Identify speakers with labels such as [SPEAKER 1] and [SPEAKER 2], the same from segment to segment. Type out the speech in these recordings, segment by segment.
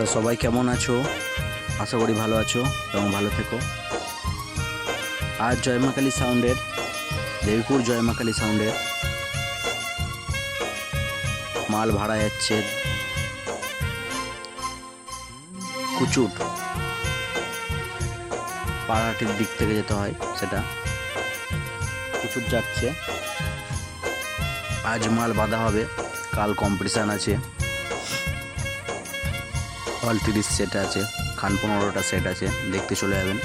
[SPEAKER 1] তা সবাই কেমন আছো? আশা করি ভালো আছো এবং ভালো থেকো। আজ জয়মাকালী সাউন্ডের, দেবীপুর জয়মাকালী সাউন্ডের মাল ভাড়া যাচ্ছে কুচুট পাড়াটির দিক থেকে যেতে হয় সেটা। কুচুট যাচ্ছে। আজ মাল বাঁধা হবে, কাল কম্পিটিশান আছে। অল তিরিশ সেট আছে। খান পনেরোটা সেট আছে। দেখতে চলে যাবেন।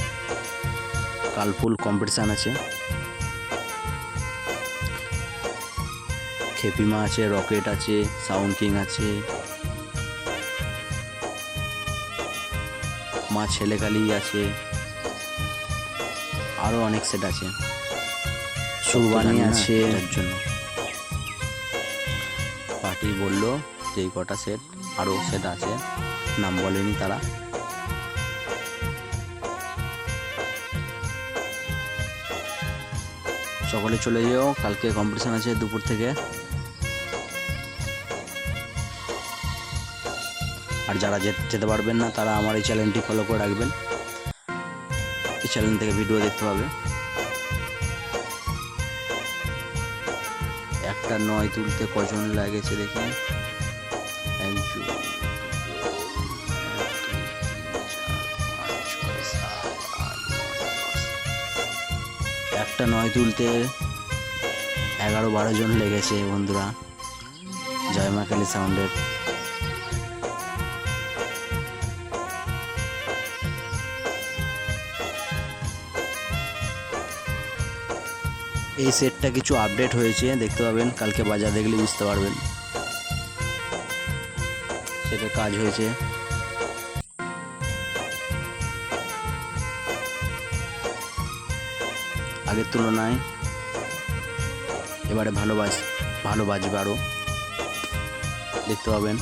[SPEAKER 1] কাল ফুল কম্পিটিশান আছে। খেপিমা আছে রকেট আছে সাউন্ড কিং আছে। মা ছেলেকালি আছে। আরও অনেক সেট আছে। সুরবানি আছে। এটার জন্য। পার্টি বলল যে কটা সেট আরও সেট আছে। নাম বলেনি তারা। সকলে চলে যেও, কালকে কম্পিটিশন আছে দুপুর থেকে। আর যারা যেতে পারবেন না, তারা আমার এই চ্যানেলটি ফলো করে রাখবেন। এই চ্যানেল থেকে ভিডিও দেখতে পাবে। একটা নয় তুলতে কজন লাগেছে দেখি। একজন। একটা নয় তুলতে এগারো বারো জন লেগেছে বন্ধুরা। জয় মা কালী সাউন্ডের। এই সেটটা কিছু আপডেট হয়েছে, দেখতে পাবেন। কালকে বাজার দেখলে বুঝতে পারবেন। সেটা কাজ হয়েছে। আগের তুলনায় এবারে ভালো বাজ ভালো বাজবে আরও দেখতে পাবেন।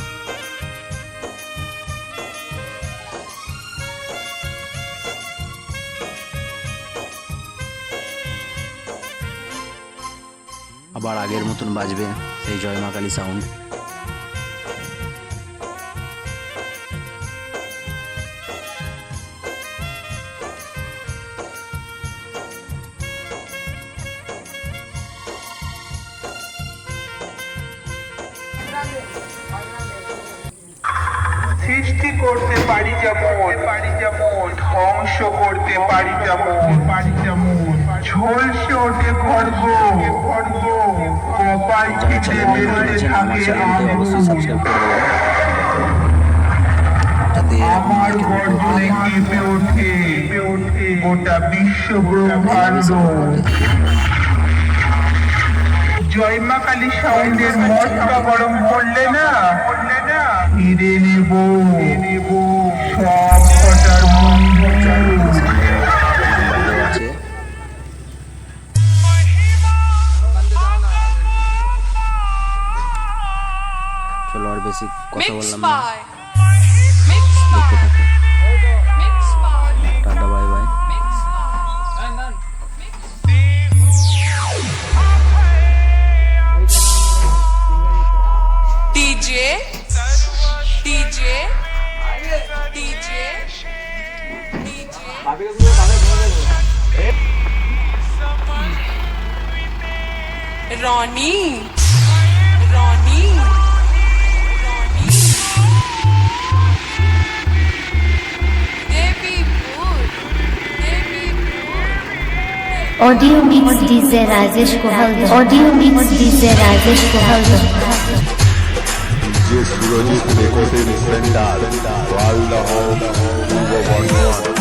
[SPEAKER 1] আবার আগের মতন বাজবে সেই জয় মা কালী সাউন্ড
[SPEAKER 2] সৃষ্টি করতে পারি যেমন পারি যেমন ধ্বংস করতে পারি যেমন পারি যেমন ঝলসে ওঠে খড়গ খড়গ কপাল
[SPEAKER 1] চ্যানেল
[SPEAKER 2] বেরোতে থাকে আমার গর্জনে কেঁপে ওঠে। ওঠে। গোটা বিশ্ব ব্রহ্মাণ্ড। জয়মা কালী সাউন্ডের মশকা গরম করলে না করলে না ফিরে নেব। নেব। সব কটার
[SPEAKER 1] আছে চলো আর বেশি কথা বললাম না।
[SPEAKER 3] Rony Rony
[SPEAKER 4] audio mix DJ Rajesh Kohal audio mix DJ Rajesh Kohal
[SPEAKER 5] ये सुरजीत लेको से स्टैंडर्ड वाल द। Home to one